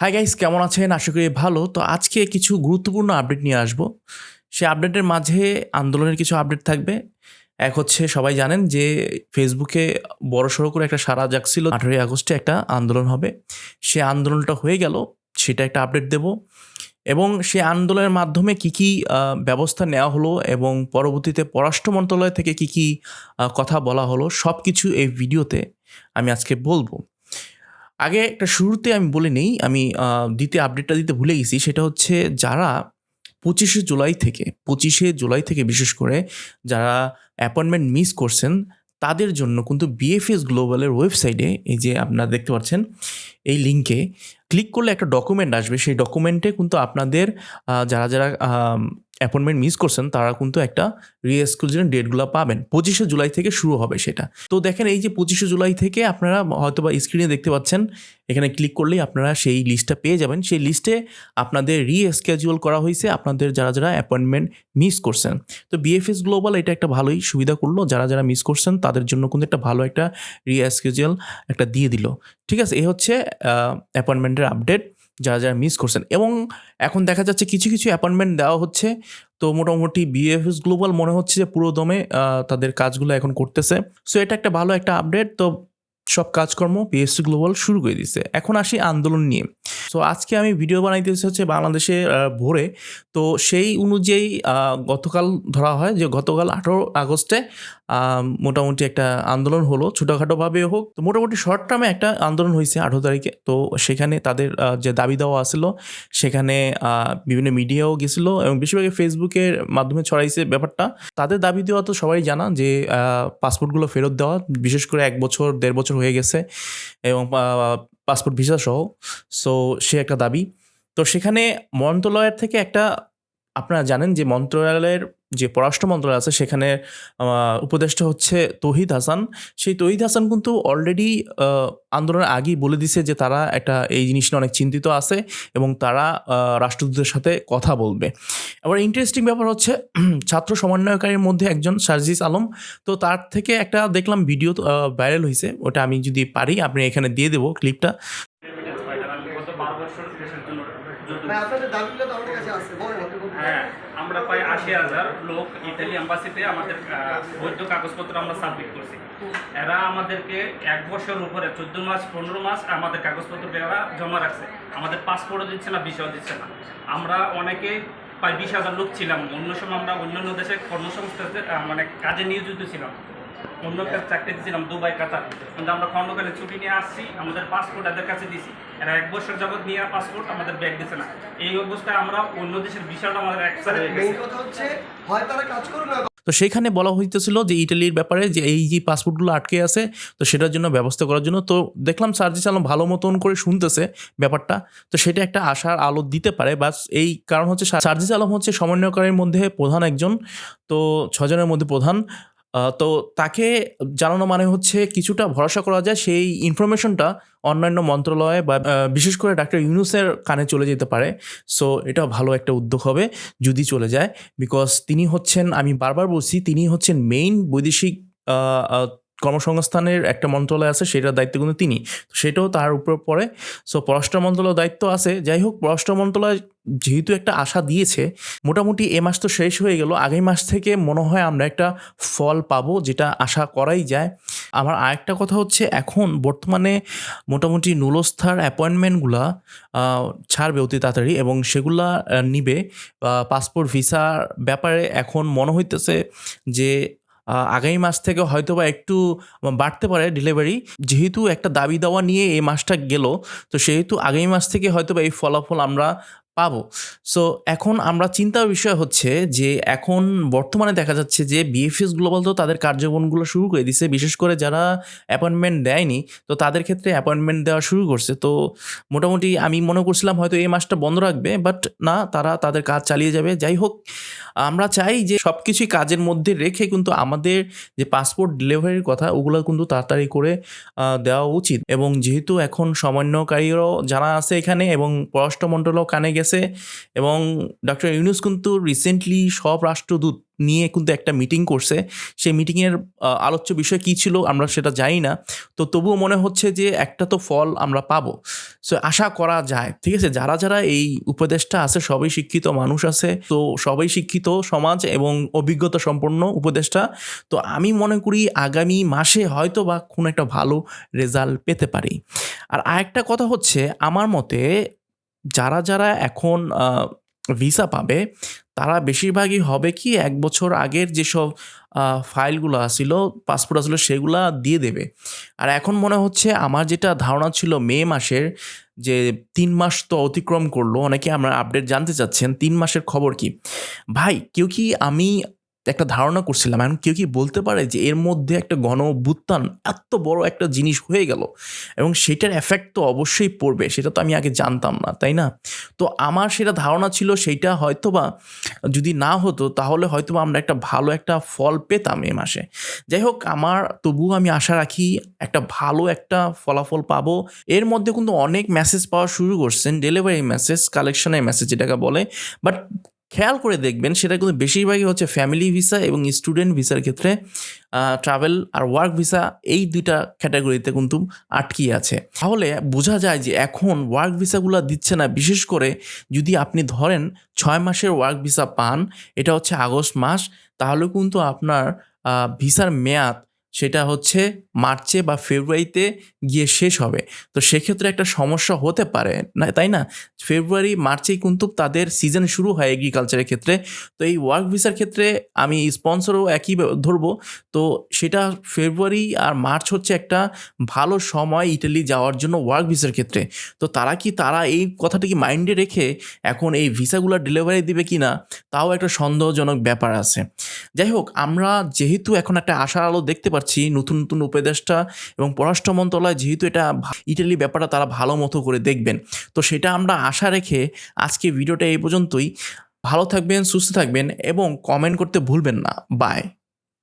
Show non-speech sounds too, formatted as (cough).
Hi guys কেমন আছেন? আশা করি ভালো। তো আজকে কিছু গুরুত্বপূর্ণ আপডেট নিয়ে আসব। সে আপডেটের মাঝে আন্দোলনের কিছু আপডেট থাকবে। এক হচ্ছে, সবাই জানেন যে ফেসবুকে বড় সড়ো করে একটা সারা জাগছিল। আঠেরোই আগস্টে একটা আন্দোলন হবে। সে আন্দোলনটা হয়ে গেল। সেটা একটা আপডেট দেব। এবং সে আন্দোলনের মাধ্যমে কি কি ব্যবস্থা নেওয়া হলো এবং পরবর্তীতে পররাষ্ট্র মন্ত্রণালয় থেকে কি কি কথা বলা হলো সব কিছু এই ভিডিওতে আমি আজকে বলব। আগে একটা শুরুতে আমি বলে নেই, আমি দ্বিতীয় আপডেটটা দিতে ভুলে গেছি, সেটা হচ্ছে যারা পঁচিশে জুলাই থেকে, পঁচিশে জুলাই থেকে বিশেষ করে যারা অ্যাপয়েন্টমেন্ট মিস করছেন, তাদের জন্য কিন্তু বিএফএস গ্লোবালের ওয়েবসাইটে এই যে আপনারা দেখতে পাচ্ছেন, এই লিঙ্কে ক্লিক করলে একটা ডকুমেন্ট আসবে, সেই ডকুমেন্টে কিন্তু আপনাদের যারা যারা অ্যাপয়েন্টমেন্ট মিস করছেন, তারা কিন্তু একটা রিএক্সক্লুশন ডেটগুলো পাবেন। পঁচিশে জুলাই থেকে শুরু হবে সেটা। তো দেখেন এই যে পঁচিশে জুলাই থেকে আপনারা হয়তো বা স্ক্রিনে দেখতে পাচ্ছেন, এখানে ক্লিক করলেই আপনারা সেই লিস্টটা পেয়ে যাবেন। সেই লিস্টে আপনাদের রিএসকেজুয়াল করা হয়েছে, আপনাদের যারা যারা অ্যাপয়েন্টমেন্ট মিস করছেন। তো বিএফএস গ্লোবাল এটা একটা ভালোই সুবিধা করল, যারা যারা মিস করছেন, তাদের জন্য কিন্তু একটা ভালো একটা রিএসকেজুয়াল একটা দিয়ে দিল। ঠিক আছে, এ হচ্ছে অ্যাপয়েন্টমেন্টের আপডেট যারা যারা মিস করছেন। এবং এখন দেখা যাচ্ছে কিছু কিছু অ্যাপয়েন্টমেন্ট দেওয়া হচ্ছে। তো মোটামুটি বিএফএস গ্লোবাল মনে হচ্ছে যে পুরো দমে তাদের কাজগুলো এখন করতেছে। সো এটা একটা ভালো একটা আপডেট তো সব কাজকর্ম বিএসসি গ্লোবাল শুরু করে দিছে এখন আসি আন্দোলন নিয়ে। তো আজকে আমি ভিডিও বানাইতেছি হচ্ছে বাংলাদেশে ভোরে। তো সেই অনুযায়ী গতকাল ধরা হয় যে গতকাল আঠারো আগস্টে মোটামুটি একটা আন্দোলন হলো। ছোটোখাটোভাবে হোক, তো মোটামুটি শর্ট টার্মে একটা আন্দোলন হয়েছে আঠেরো তারিখে। তো সেখানে তাদের যে দাবি দেওয়া আছিল, সেখানে বিভিন্ন মিডিয়াও গেছিল এবং বেশিরভাগ ফেসবুকের মাধ্যমে ছড়াইছে ব্যাপারটা। তাদের দাবি দেওয়া তো সবাই জানা যে পাসপোর্টগুলো ফেরত দেওয়া, বিশেষ করে এক বছর, দেড় বছর হয়ে গেছে এবং পাসপোর্ট ভিসা সহ। সো, সে একটা দাবি। তো সেখানে মন্ত্রণালয়ের থেকে একটা আপনারা জানেন যে মন্ত্রণালয়ের যে পররাষ্ট্র মন্ত্রণালয় আছে, সেখানে উপদেষ্টা হচ্ছে তহিদ হাসান। সেই তহিদ হাসান কিন্তু অলরেডি আন্দোলনের আগেই বলে দিছে যে তারা একটা, এই জিনিস নিয়ে অনেক চিন্তিত আছে এবং তারা রাষ্ট্রদূতের সাথে কথা বলবে। আবার ইন্টারেস্টিং ব্যাপার হচ্ছে, (clears throat) ছাত্র সমন্বয়কারীর মধ্যে একজন সার্জিস আলম। তো তার থেকে একটা দেখলাম ভিডিও ভাইরাল হয়েছে ওটা আমি যদি পারি, আপনি এখানে দিয়ে দেবো ক্লিপটা হ্যাঁ আমরা প্রায় আশি হাজার লোক ইতালি অ্যাম্বাসিতে আমাদের বৈধ কাগজপত্র আমরা সাবমিট করছি। এরা আমাদেরকে এক বছর উপরে চোদ্দ মাস পনেরো মাস আমাদের কাগজপত্র এরা জমা রাখছে। আমাদের পাসপোর্টও দিচ্ছে না ভিসাও দিচ্ছে না। আমরা অনেকে প্রায় বিশ হাজার লোক ছিলাম। অন্য সময় আমরা অন্যান্য দেশে কর্মসংস্থাতে মানে কাজে নিয়োজিত ছিলাম। অন্য একটা চাকরিতে ছিলাম দুবাই, কাতার। কিন্তু আমরা খণ্ডকালে ছুটি নিয়ে আসছি, আমাদের পাসপোর্ট এদের কাছে দিছি। এরা এক বছর যাবত নিয়ে পাসপোর্ট আমাদের ব্যাগ দিচ্ছে না। এই অবস্থায় আমরা অন্য দেশের ভিসাটা আমাদের একসাথে কথা হচ্ছে হয় তারা কাজ করুক না তো সেখানে বলা হইতেছিল যে ইটালির ব্যাপারে যে এই যে পাসপোর্টগুলো আটকে আছে, তো সেটার জন্য ব্যবস্থা করার জন্য। তো দেখলাম সার্জিস আলম ভালো মতন করে শুনতেছে ব্যাপারটা। তো সেটা একটা আশার আলো দিতে পারে বা এই কারণ হচ্ছে সার্জিস আলম হচ্ছে সমন্বয়কারীর মধ্যে প্রধান একজন। তো ছজনের মধ্যে প্রধান। তো তাকে জানানো মানে হচ্ছে কিছুটা ভরসা করা যায় সেই ইনফরমেশনটা অন্যান্য মন্ত্রণালয়ে বা বিশেষ করে ডাক্তার ইউনুসের কানে চলে যেতে পারে। সো এটা ভালো একটা উদ্যোগ হবে যদি চলে যায়। বিকজ তিনি হচ্ছেন, আমি বারবার বলছি, তিনি হচ্ছেন মেইন বৈদেশিক কর্মসংস্থানের একটা মন্ত্রণালয় আছে, সেটার দায়িত্ব কিন্তু তিনি। সেটাও তার উপর পড়ে। সো পররাষ্ট্র মন্ত্রণালয়ের দায়িত্ব আছে। যাই হোক, পররাষ্ট্র মন্ত্রণালয় যেহেতু একটা আশা দিয়েছে, মোটামুটি এ মাস তো শেষ হয়ে গেল। আগামী মাস থেকে মনে হয় আমরা একটা ফল পাবো, যেটা আশা করাই যায়। আমার আরেকটা কথা হচ্ছে, এখন বর্তমানে মোটামুটি নুলস্থার অ্যাপয়েন্টমেন্টগুলা ছাড়বে অতি তাড়াতাড়ি এবং সেগুলা নিবে। পাসপোর্ট ভিসার ব্যাপারে এখন মনে হইতেছে যে আগামী মাস থেকে হয়তো বা একটু বাড়তে পারে ডেলিভারি যেহেতু একটা দাবি দেওয়া নিয়ে এই মাসটা গেল, তো সেহেতু আগামী মাস থেকে হয়তো বা এই ফলাফল আমরা পাবো। সো এখন আমরা চিন্তার বিষয় হচ্ছে যে, এখন বর্তমানে দেখা যাচ্ছে যে বিএফএস গ্লোবাল তো তাদের কার্যক্রমগুলো শুরু করে দিছে। বিশেষ করে যারা অ্যাপয়েন্টমেন্ট দেয়নি, তো তাদের ক্ষেত্রে অ্যাপয়েন্টমেন্ট দেওয়া শুরু করছে। তো মোটামুটি আমি মনে করছিলাম হয়তো এই মাসটা বন্ধ রাখবে বাট না, তারা তাদের কাজ চালিয়ে যাবে। যাই হোক, আমরা চাই যে সব কিছুই কাজের মধ্যে রেখে কিন্তু আমাদের যে পাসপোর্ট ডেলিভারির কথা, ওগুলো কিন্তু তাড়াতাড়ি করে দেওয়া উচিত। এবং যেহেতু এখন সমন্বয়কারীরাও যারা আছে এখানে এবং পররাষ্ট্র কানে গেছে এবং ডক্টর ইউনুস কিন্তু রিসেন্টলি সব রাষ্ট্রদূত নিয়ে কিন্তু একটা মিটিং করছে। সেই মিটিংয়ের আলোচ্য বিষয় কী ছিল আমরা সেটা জানি না। তো তবুও মনে হচ্ছে যে একটা তো ফল আমরা পাবো। সো আশা করা যায়, ঠিক আছে? যারা যারা এই উপদেশটা আছে, সবাই শিক্ষিত মানুষ আছে। তো সবাই শিক্ষিত সমাজ এবং অভিজ্ঞতা সম্পন্ন উপদেশটা তো আমি মনে করি আগামী মাসে হয়তো বা কোনো একটা ভালো রেজাল্ট পেতে পারি। আর আরেকটা কথা হচ্ছে, আমার মতে যারা যারা এখন ভিসা পাবে, তারা বেশিরভাগই হবে কি এক বছর আগের যেসব ফাইলগুলো আসছিল পাসপোর্ট আসলে, সেগুলা দিয়ে দেবে। আর এখন মনে হচ্ছে আমার যেটা ধারণা ছিল মে মাসের, যে তিন মাস তো অতিক্রম করল, অনেকে আমরা আপডেট জানতে চাচ্ছেন, তিন মাসের খবর কি? ভাই, কেউ কি আমি একটা ধারণা করছিলাম। এখন কেউ কি বলতে পারে যে এর মধ্যে একটা গণ অভ্যুত্থান এত বড় একটা জিনিস হয়ে গেল? এবং সেটার এফেক্ট তো অবশ্যই পড়বে, সেটা তো আমি আগে জানতাম না, তাই না? তো আমার সেটা ধারণা ছিল সেইটা হয়তোবা যদি না হতো, তাহলে হয়তোবা আমরা একটা ভালো একটা ফল পেতাম এ মাসে। যাই হোক, আমার তবুও আমি আশা রাখি একটা ভালো একটা ফলাফল পাবো। এর মধ্যে কিন্তু অনেক মেসেজ পাওয়া শুরু করছেন ডেলিভারি মেসেজ কালেকশনের মেসেজ যেটাকে বলে। বাট খেয়াল করে দেখবেন সেটা কিন্তু বেশিরভাগই হচ্ছে ফ্যামিলি ভিসা এবং স্টুডেন্ট ভিসার ক্ষেত্রে ট্রাভেল আর ওয়ার্ক ভিসা এই দুইটা ক্যাটাগরিতে কিন্তু আটকিয়ে আছে। তাহলে বোঝা যায় যে এখন ওয়ার্ক ভিসাগুলো দিচ্ছে না, বিশেষ করে যদি আপনি ধরেন ছয় মাসের ওয়ার্ক ভিসা পান, এটা হচ্ছে আগস্ট মাস, তাহলে কিন্তু আপনার ভিসার মেয়াদ সেটা হচ্ছে মার্চে বা ফেব্রুয়ারিতে গিয়ে শেষ হবে। তো সেক্ষেত্রে একটা সমস্যা হতে পারে, না, তাই না? ফেব্রুয়ারি মার্চেই কিন্তু তাদের সিজন শুরু হয় এগ্রিকালচারের ক্ষেত্রে। তো এই ওয়ার্ক ভিসার ক্ষেত্রে আমি স্পন্সরও একই ধরবো। তো সেটা ফেব্রুয়ারি আর মার্চ হচ্ছে একটা ভালো সময় ইটালি যাওয়ার জন্য ওয়ার্ক ভিসার ক্ষেত্রে। তো তারা কি, তারা এই কথাটা কি মাইন্ডে রেখে এখন এই ভিসাগুলো ডেলিভারি দিবে কি না তাও একটা সন্দেহজনক ব্যাপার আছে। যাই হোক, আমরা যেহেতু এখন একটা আশার আলো দেখতে পাচ্ছি নতুন নতুন উপদেষ্টা এবং পররাষ্ট্র মন্ত্রণালয় যেহেতু এটা ইটালি ব্যাপারটা তারা ভালো মতো করে দেখবেন। তো সেটা আমরা আশা রেখে আজকে ভিডিওটা এই পর্যন্তই। ভালো থাকবেন, সুস্থ থাকবেন এবং কমেন্ট করতে ভুলবেন না। বাই